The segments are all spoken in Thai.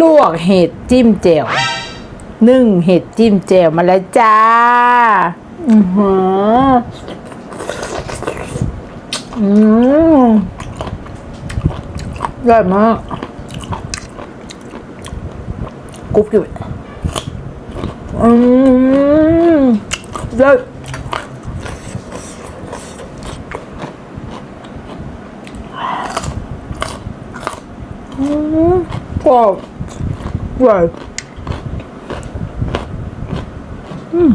ลวกเห็ดจิ้มแจ่วนึ่งเห็ดจิ้มแจ่วมาแล้วจ้า อือหืออืมอร่อยมากกรุบกริบอืมเลิศอืม กรอบอร่อยอืม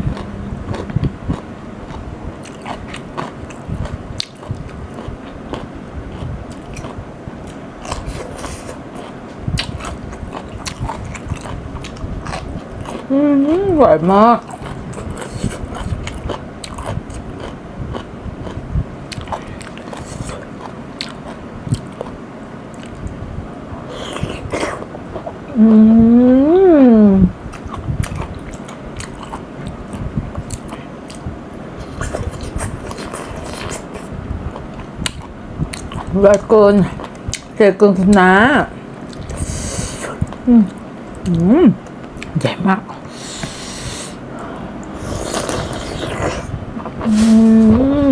อร่อยมาก อืมเลิศเกินเจ๋เกินคุณน้าอืมอืมใหญ่มาก อืม